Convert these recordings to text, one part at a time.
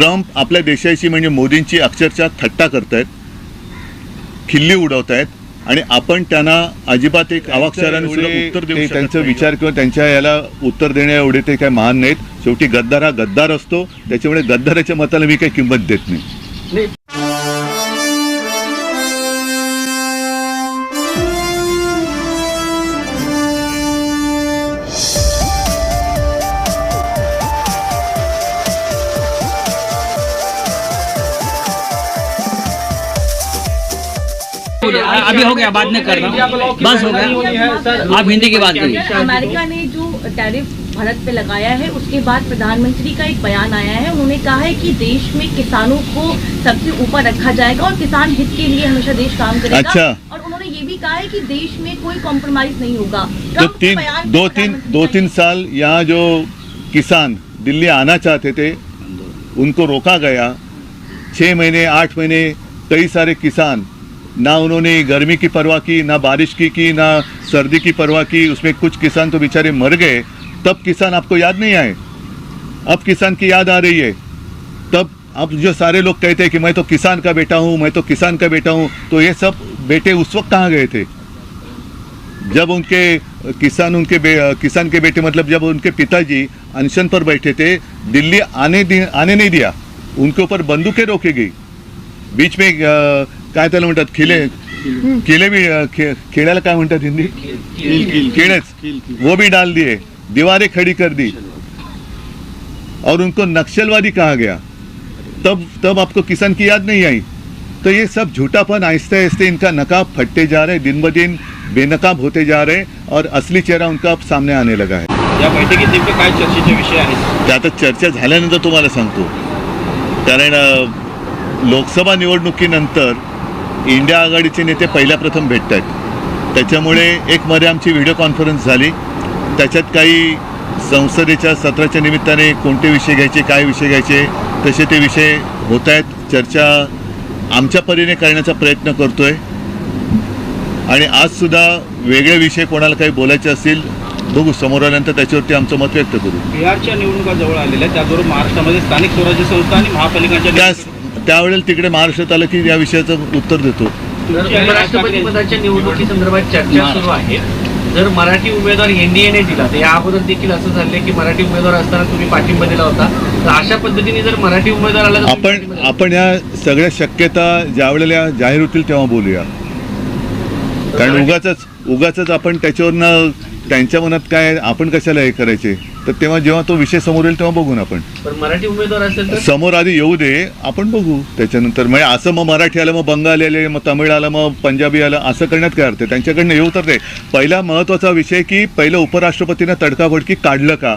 Trump आपल्या देशाची म्हणजे मोदींची अक्षरशः थट्टा करतायत खिल्ली उडवत आहेत आणि आपण त्यांना अजिबात एक अवाक्षराने सुद्धा उत्तर देऊ शकत त्यांचा विचार किंवा त्यांच्या याला उत्तर देण्या एवढे ते काय महान नाहीत. शेवटी गद्दार हा गद्दार असतो. त्याच्यामुळे गद्दाराच्या मताला मी काही किंमत देत नाही. अभी हो गया बाद में कर रहा हूँ। बस हो गया। आप हिंदी की बात करिए। अमेरिका ने जो टैरिफ भारत पे लगाया है उसके बाद प्रधानमंत्री का एक बयान आया है। उन्होंने कहा है कि देश में किसानों को सबसे ऊपर रखा जाएगा और किसान हित के लिए हमेशा देश काम करेगा। अच्छा। और उन्होंने ये भी कहा है कि देश में कोई कॉम्प्रोमाइज नहीं होगा। तो तीन बयान दो तीन दो तीन साल यहाँ जो किसान दिल्ली आना चाहते थे उनको रोका गया। छः महीने आठ महीने कई सारे किसान ना उन्होंने गर्मी की परवाह की, ना बारिश की की, ना सर्दी की परवाह की, उसमें कुछ किसान तो बेचारे मर गए। तब किसान आपको याद नहीं आए? अब किसान की याद आ रही है। तब अब जो सारे लोग कहते हैं कि मैं तो किसान का बेटा हूँ, मैं तो किसान का बेटा हूँ तो ये सब बेटे उस वक्त कहाँ गए थे? जब उनके किसान उनके किसान के बेटे मतलब जब उनके पिताजी अनशन पर बैठे थे, दिल्ली आने आने नहीं दिया, उनके ऊपर बंदूकें रोकी गई। बीच में काय त्याला म्हणतात? खिले. किले भी खेळ्याला काय म्हणतात हिंदी? किळेच वो भी डाल दिए दीवारें खड़ी कर दी. और उनको नक्सलवादी कहा गया। तब तब आपको किसान की याद नहीं आई? तो ये सब झूठापन आहिस्ते आहिस्ते इनका नकाब फटते जा रहे दिन ब दिन बेनकाब होते जा रहे और असली चेहरा उनका अब सामने आने लगा है। या बैठकीत नेमकं काय चर्चेचे विषय आहेत? ते आता चर्चा झाल्यानंतर तुम्हाला सांगतो. कारण लोकसभा निवडणुकीनंतर इंडिया आघाडीचे नेते पहिल्या प्रथम भेटत आहेत त्याच्यामुळे एक मध्ये आमची व्हिडिओ कॉन्फरन्स झाली. त्याच्यात काही संसदेच्या सत्राच्या निमित्ताने कोणते विषय घ्यायचे काय विषय घ्यायचे तसे ते विषय होत आहेत चर्चा आमच्या परीने करण्याचा प्रयत्न करतोय. आणि आज सुद्धा वेगळे विषय कोणाला काही बोलायचे असतील बघू. समोर आल्यानंतर त्याच्यावरती आमचं मत व्यक्त करू. बिहारच्या निवडणुका जवळ आलेल्या त्याचबरोबर महाराष्ट्रामध्ये स्थानिक स्वराज्य संस्था आणि महापालिकांच्या त्यावेळेला तिकडे महाराष्ट्रात आलं की या विषयाचं उत्तर देतो. उपराष्ट्रपती पदाच्या निवडणुकी संदर्भात चर्चा सुरू आहे जर मराठी उमेदवार एनडीएने दिला तर या अगोदर देखील असं झालंय की मराठी उमेदवार असताना तुम्ही पाठिंबा दिला होता. तर अशा पद्धतीने जर मराठी उमेदवार आला आपण? आपण या सगळ्या शक्यता ज्या वेळेला जाहीर होतील तेव्हा बोलूया. कारण उगाच उगाच आपण त्याच्यावरनं त्यांच्या मनात काय आपण कशाला हे करायचे? तर तेव्हा जेव्हा तो विषय समोर येईल तेव्हा बघू ना आपण. पण मराठी उमेदवार असेल तर? समोर आधी येऊ दे आपण बघू. त्याच्यानंतर म्हणजे असं मग मराठी आलं मग बंगाली आले मग तमिळ आलं मग पंजाबी आलं असं करण्यात काय अर्थ आहे? त्यांच्याकडनं येऊ तर दे. पहिला महत्त्वाचा विषय की पहिलं उपराष्ट्रपतीनं तडकाफडकी काढलं का?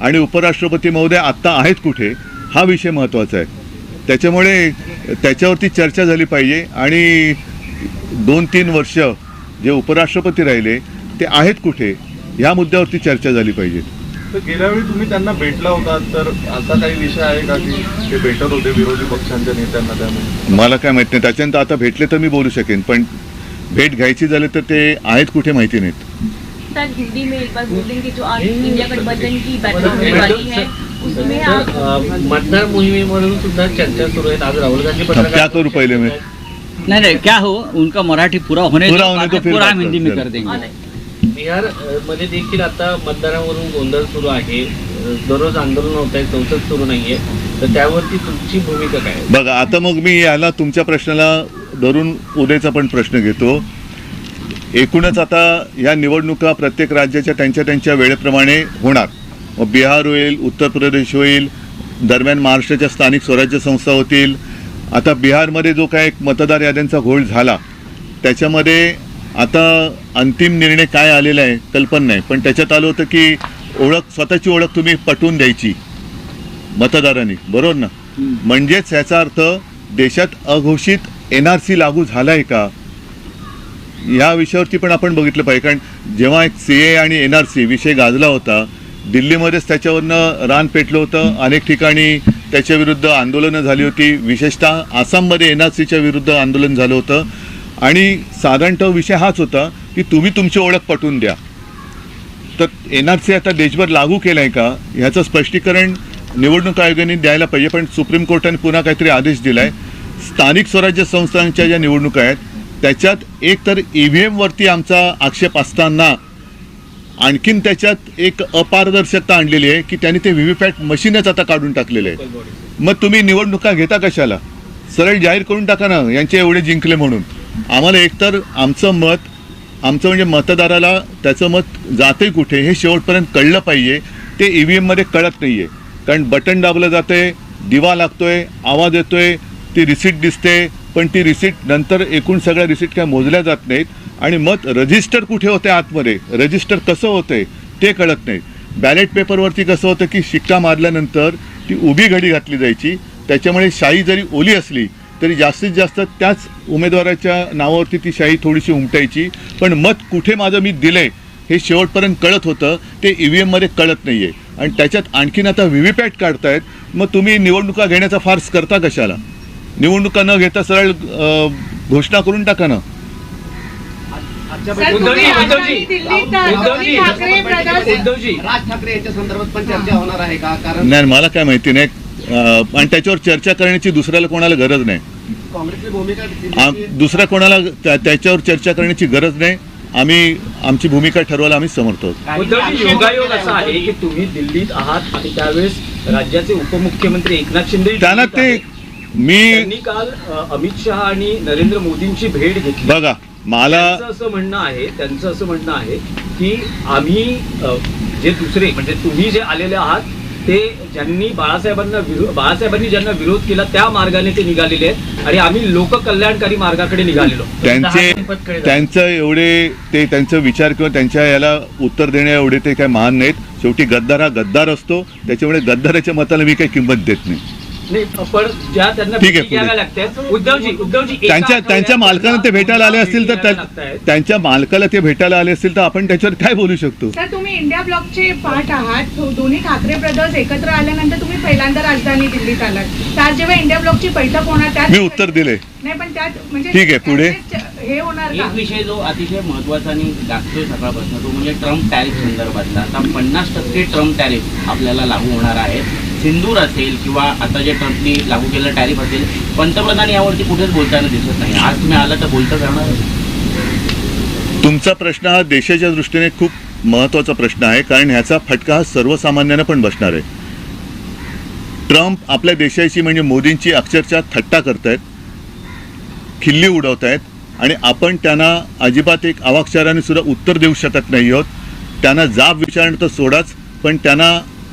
आणि उपराष्ट्रपती महोदय आत्ता आहेत कुठे? हा विषय महत्त्वाचा आहे. त्याच्यामुळे त्याच्यावरती चर्चा झाली पाहिजे आणि दोन तीन वर्ष जे उपराष्ट्रपती राहिले ते आहेत कुठे? ह्या मुद्द्यावरती चर्चा झाली पाहिजे. तर गेल्या वेळी तुम्ही त्यांना भेटला होता तर असा काही विषय आहे का की ते भेटत होते विरोधी पक्षांच्या नेत्यांना त्यामुळे? मला काय माहीत नाही. त्याच्यानंतर आता भेटले तर मी बोलू शकेन पण भेट घ्यायची झाली तर ते आहेत कुठे माहिती नाहीत. सर हिंदी में एक बार बोल देंगे जो आज इंडिया गठबंधन की बैठक होने वाली है उसमें तर, आप अं, मतदार मोहिमेमधून सुद्धा चर्चा सुरू आहेत. आज राहुल गांधी क्या करूं पहले मैं? नहीं नहीं क्या हो? उनका मराठी पूरा होने पूरा होने फिर हम हिंदी करते में। कर देंगे। बिहारमध्ये देखील आता मतदारावरून गोंधळ सुरू आहे. दररोज आंदोलन होत आहे संसद सुरू नाहीये. तर त्यावरती तुमची भूमिका काय बघा आता मग मी याला तुमच्या प्रश्नाला धरून उद्याचा पण प्रश्न घेतो. एकूणच आता या निवडणुका प्रत्येक राज्याच्या त्यांच्या त्यांच्या वेळेप्रमाणे होणार. मग बिहार होईल उत्तर प्रदेश होईल दरम्यान महाराष्ट्राच्या स्थानिक स्वराज्य संस्था होतील. आता बिहारमध्ये जो काय एक मतदार याद्यांचा घोळ झाला त्याच्यामध्ये आता अंतिम निर्णय काय आलेला आहे कल्पना नाही. पण त्याच्यात आलं होतं की ओळख स्वतःची ओळख तुम्ही पटवून द्यायची मतदारांनी. बरोबर ना? म्हणजेच याचा अर्थ देशात अघोषित एन आर सी लागू झाला आहे का? या विषयावरती पण आपण बघितलं पाहिजे. कारण जेव्हा एक सी ए आणि एन आर सी विषय गाजला होता दिल्लीमध्येच त्याच्यावरनं रान पेटलं होतं. अनेक ठिकाणी त्याच्या विरुद्ध आंदोलनं झाली होती. विशेषतः आसाममध्ये एन आर सीच्या विरुद्ध आंदोलन झालं होतं. आणि साधारणतः विषय हाच होता की तुम्ही तुमची ओळख पटवून द्या. तर एन आर सी आता देशभर लागू केलं आहे का? ह्याचं स्पष्टीकरण निवडणूक आयोगाने द्यायला पाहिजे पण सुप्रीम कोर्टाने पुन्हा काहीतरी आदेश दिला आहे स्थानिक स्वराज्य संस्थांच्या ज्या निवडणुका आहेत त्याच्यात एक तर ई व्ही एमवरती आमचा आक्षेप असताना आणखीन त्याच्यात एक अपारदर्शकता आणलेली आहे की त्यांनी ते व्ही व्ही पॅट मशीनच आता काढून टाकलेले आहे. मग तुम्ही निवडणुका घेता कशाला? सरळ जाहीर करून टाका ना यांचे एवढे जिंकले म्हणून. आम्हाला एकतर आमचं मत आमचं म्हणजे मतदाराला त्याचं मत जाते कुठे हे शेवटपर्यंत कळलं पाहिजे. ते ई व्ही एममध्ये कळत नाही आहे कारण बटन दाबलं आहे दिवा लागतोय आवाज येतोय ती रिसीट दिसते पण ती रिसीट नंतर एकूण सगळ्या रिसीट काय मोजल्या जात नाहीत. आणि मत रजिस्टर कुठे होते आतमध्ये रजिस्टर कसं होते ते कळत नाही. बॅलेट पेपरवरती कसं होतं की शिक्का मारल्यानंतर ती उभी घडी घातली जायची. त्याच्यामुळे शाई जरी ओली असली तरी जास्तीत जास्त त्याच उमेदवाराच्या नावावरती ती शाही थोडीशी उमटायची. पण मत कुठे माझं मी दिलंय हे शेवटपर्यंत कळत होतं. ते ई व्ही एममध्ये कळत नाही आहे आणि त्याच्यात आणखीन आता व्ही व्ही पॅट काढतायत. मग तुम्ही निवडणुका घेण्याचा फार्स करता कशाला? निवडणुका न घेता सरळ घोषणा करून टाका ना. उद्धवजी उद्धवजी उद्धवजी उद्धवजी राज ठाकरे यांच्या संदर्भात पण चर्चा होणार आहे का? कारण नाही मला काय माहिती नाही. आणि त्याच्यावर चर्चा करण्याची दुसऱ्याला कोणाला गरज नाही. काँग्रेसची भूमिका आम दुसऱ्या कोणाला त्या- त्याच्यावर चर्चा करण्याची गरज नाही. आम्ही आमची भूमिका ठरवायला आम्ही समर्थ आहोत. उद्धवजी योगायोग असा आहे की तुम्ही दिल्लीत आहात आणि त्यावेळेस राज्याचे उपमुख्यमंत्री एकनाथ शिंदे त्यांना ते. मी काल अमित शहा आणि नरेंद्र मोदींची भेट घेतली. बघा मला असं म्हणणं आहे त्यांचं असं म्हणणं आहे की आम्ही जे दुसरे म्हणजे तुम्ही जे आलेले आहात ते ज्यांनी बाळासाहेबांना विरो बाळासाहेबांनी ज्यांना विरोध केला त्या मार्गाने ते निघालेले आहेत. आणि आम्ही लोककल्याणकारी मार्गाकडे निघालेलो. त्यांचे त्यांचं एवढे ते त्यांचं विचार किंवा त्यांच्या याला उत्तर देण्या एवढे ते काही महान नाहीत. शेवटी गद्दार हा गद्दार असतो. त्याच्यामुळे गद्दाराच्या मताला मी काही किंमत देत नाही. ठीक आहे, त्यांच्या त्यांच्या मालकाला ते भेटायला आले असतील तर. त्यांच्या मालकाला ते भेटायला आले असतील तर आपण त्याच्यावर काय बोलू शकतो? सर तुम्ही इंडिया ब्लॉकचे पार्ट आहात. तो- दोन्ही ठाकरे ब्रदर्स एकत्र आल्यानंतर तुम्ही पहिल्यांदा राजधानी दिल्लीत आलात. तर जेव्हा इंडिया ब्लॉकची बैठक होणार त्यात मी उत्तर दिले. नाही पण त्यात म्हणजे ठीक आहे, पुढे. हे होणार का? एक विषय जो अतिशय महत्त्वाचा आणि गाजतोय सकाळपासून तो म्हणजे ट्रम्प टॅरिफ संदर्भातला. आता पन्नास टक्के ट्रम्प टॅरिफ आपल्याला लागू होणार आहेत सिंदूर असेल किंवा आता जे ट्रम्पनी लागू केलेलं टॅरिफ असेल पंतप्रधान यावरती कुठेच बोलताना दिसत नाही. आज तुम्ही आला तर बोलता जाणार तुमचा प्रश्न हा देशाच्या दृष्टीने खूप महत्त्वाचा प्रश्न आहे कारण ह्याचा फटका हा सर्वसामान्यांना पण बसणार आहे. ट्रम्प आपल्या देशाची म्हणजे मोदींची अक्षरशः थट्टा करत आहेत खिल्ली उडवत आहेत आणि आपण त्यांना अजिबात एक अवाक्षराने सुद्धा उत्तर देऊ शकत नाही आहोत. त्यांना जाब विचारणं तर सोडाच पण त्यांना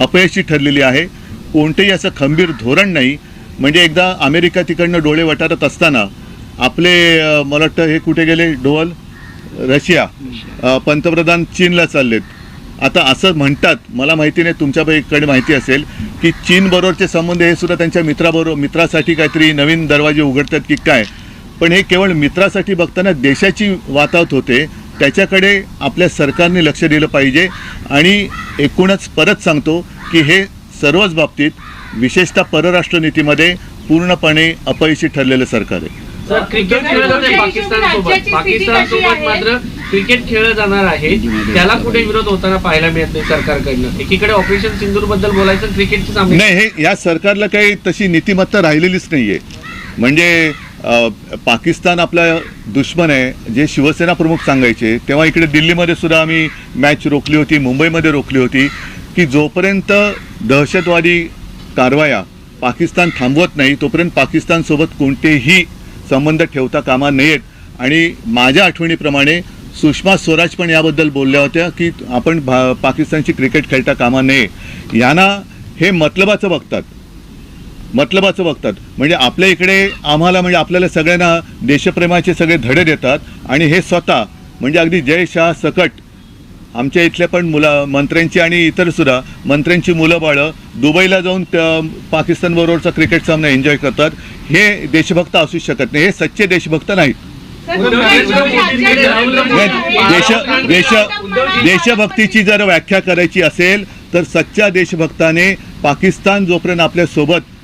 अपयशी ठरलेली आहे. कोणतेही असं खंबीर धोरण नाही. म्हणजे एकदा अमेरिका तिकडनं डोळे वटारत असताना आपले मला वाटतं हे कुठे गेले? डोवल रशिया. पंतप्रधान चीनला चाललेत. आता असं म्हणतात मला माहिती नाही तुमच्याकडे माहिती असेल की चीनबरोबरचे संबंध हे सुद्धा त्यांच्या मित्राबरोबर मित्रासाठी काहीतरी नवीन दरवाजे उघडतात की काय? पण हे केवळ मित्रासाठी बघताना देशाची वातावत होते त्याच्याकडे आपल्या सरकारने लक्ष दिलं पाहिजे आणि एकूणच परत सांगतो की हे सर्वच बाबतीत विशेषतः परराष्ट्र नीतीमध्ये पूर्णपणे अपयशी ठरलेलं सरकार आहे. सर क्रिकेट खेळलं जाते पाकिस्तान सोबत पाकिस्तान सोबत? मात्र क्रिकेट खेळलं जाणार आहे. त्याला कुठे विरोध होताना पाहायला मिळत नाही सरकारकडनं? एकीकडे ऑपरेशन सिंदूरबद्दल बोलायचं क्रिकेटचे नाही हे या सरकारला काही तशी नीतिमत्ता राहिलेलीच नाही आहे म्हणजे पाकिस्तान आपला दुश्मन आहे जे शिवसेना प्रमुख सांगायचे तेव्हा इकडे दिल्लीमध्ये सुद्धा आम्ही मॅच रोखली होती मुंबईमध्ये रोखली होती की जोपर्यंत दहशतवादी कारवाया पाकिस्तान थांबवत नाही तोपर्यंत पाकिस्तानसोबत कोणतेही संबंध ठेवता कामा नयेत. आणि माझ्या आठवणीप्रमाणे सुषमा स्वराज पण याबद्दल बोलल्या होत्या की आपण भा पाकिस्तानची क्रिकेट खेळता कामा नये. यांना हे मतलबाचं बघतात. मतलबाचं बघतात. म्हणजे आपल्या इकडे आम्हाला म्हणजे आपल्याला सगळ्यांना देशप्रेमाचे सगळे धडे देतात आणि हे स्वतः म्हणजे अगदी जय शाह सकट आमच्या इथल्या पण मुलं मंत्र्यांची आणि इतर सुद्धा मंत्र्यांची मुलं बाळं दुबईला जाऊन त्या पाकिस्तानबरोबरचा क्रिकेट सामना एन्जॉय करतात. हे देशभक्त असू शकत नाही हे सच्चे देशभक्त नाहीत. देश देश देशभक्तीची जर व्याख्या करायची असेल तर सच्च्या देशभक्ताने पाकिस्तान जोपर्यंत आपल्यासोबत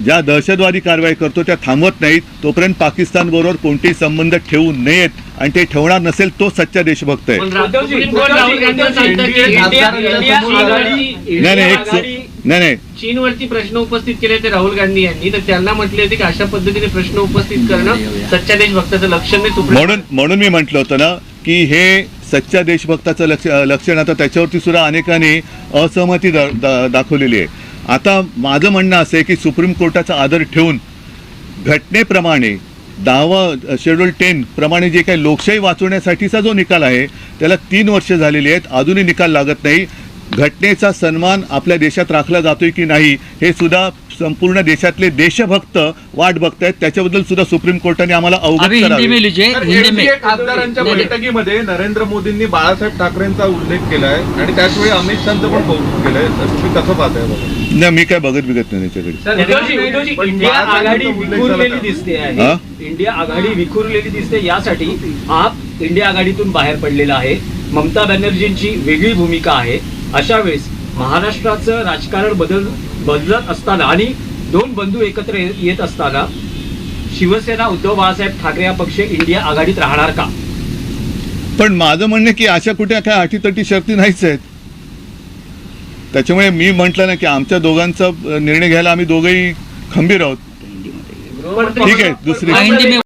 ज्या दहशतवादी कारवाई करतो त्या थांबवत नाहीत. तोपर्यंत पाकिस्तान बरोबर कोणतेही संबंध ठेवू नयेत आणि ते ठेवणार नसेल तो सच्चा देशभक्त आहे. नाही नाही एक आघाडी नाही नाही. चीनवरती प्रश्न उपस्थित केले ते राहुल गांधी यांनी. तर त्यांना म्हटले होते की अशा पद्धतीने प्रश्न उपस्थित करणं सच्च्या देशभक्ताचं लक्षण नाही म्हणून म्हणून मी म्हटलं होतं ना की हे सच्च्या देशभक्ताचं लक्ष लक्षण आता त्याच्यावरती सुद्धा अनेकांनी असहमती दाखवलेली आहे. आता माझं म्हणणं असं आहे की सुप्रीम कोर्टाचा आदर ठेवून घटनेप्रमाणे दहावा शेड्यूल टेन प्रमाणे जे काही लोकशाही वाचवण्यासाठीचा जो निकाल आहे त्याला तीन वर्ष झालेली आहेत. अजूनही निकाल लागत नाही. घटनेचा सन्मान आपल्या देशात राखला जातोय की नाही हे सुद्धा संपूर्ण देशातले देशभक्त वाट बघतायत. त्याच्याबद्दल सुद्धा सुप्रीम कोर्टाने आम्हाला अवगत अभी हिंदी में करावे लीजिए तर हिंदी में NDA खासदारांच्या. बैठकीमध्ये नरेंद्र मोदींनी बाळासाहेब ठाकरेंचा उल्लेख केलाय आणि त्याचवेळी अमित शहाचं पण कौतुक केलंय. तुम्ही कसं पाहताय बघा? नाही मी काय बघत बिगत नाही त्याच्याकडे. इंडिया आघाडी विखुरलेली? दिसते हा? आहे इंडिया आघाडी विखुरलेली दिसते यासाठी आप इंडिया आघाडीतून बाहेर पडलेला आहे. ममता बॅनर्जींची वेगळी भूमिका आहे. अशा वेळेस महाराष्ट्राचं राजकारण बदल बदलत असताना आणि दोन बंधू एकत्र ये- येत असताना शिवसेना उद्धव बाळासाहेब ठाकरे हा पक्ष इंडिया आघाडीत राहणार का? पण माझं म्हणणं की अशा कुठे काय अटीतटी शर्ती नाहीच आहेत. त्याच्यामुळे मी म्हटलं ना की आमच्या दोघांचा निर्णय घ्यायला आम्ही दोघंही खंबीर आहोत. ठीक आहे दुसरी